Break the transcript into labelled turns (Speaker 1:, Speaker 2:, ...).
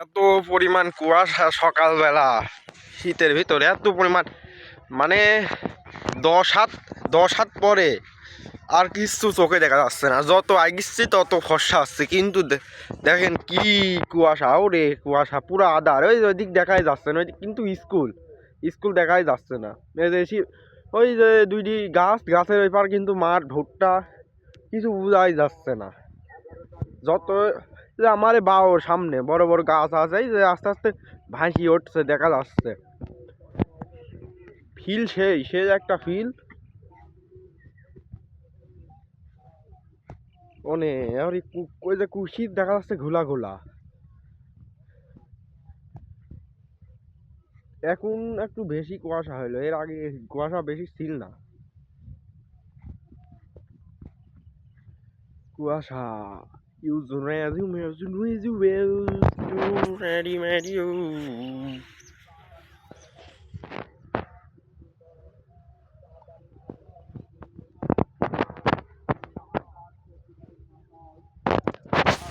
Speaker 1: এত পরিমাণ কুয়াশা সকালবেলা। শীতের ভিতরে এত পরিমাণ মানে দশ হাত দশ হাত পরে আর কিছু চোখে দেখা যাচ্ছে না। যত আগিচ্ছি তত ফর্সা আসছে কিন্তু দেখেন কি কুয়াশা, ওরে কুয়াশা, পুরো আদার ওই ওইদিক দেখাই যাচ্ছে না কিন্তু স্কুল স্কুল দেখাই যাচ্ছে না। যে ওই যে দুইটি গাছ, গাছের ওই পার কিন্তু মাঠ, ভুট্টা, কিছু বোঝাই যাচ্ছে না। যত যে আমার বাওর সামনে, বড় বড় গাছ আছে যে আস্তে আস্তে ভাসি উঠছে, দেখা যাচ্ছে। ফিল সেই সেই একটা ফিল। ওনে, আর ওই যে কুশির দেখা যাচ্ছে ঘোলা ঘোলা। এখন একটু বেশি কুয়াশা হইল, এর আগে কুয়াশা বেশি ছিল না। কুয়াশা। Use a razor, razor, razor, razor, ready, ready,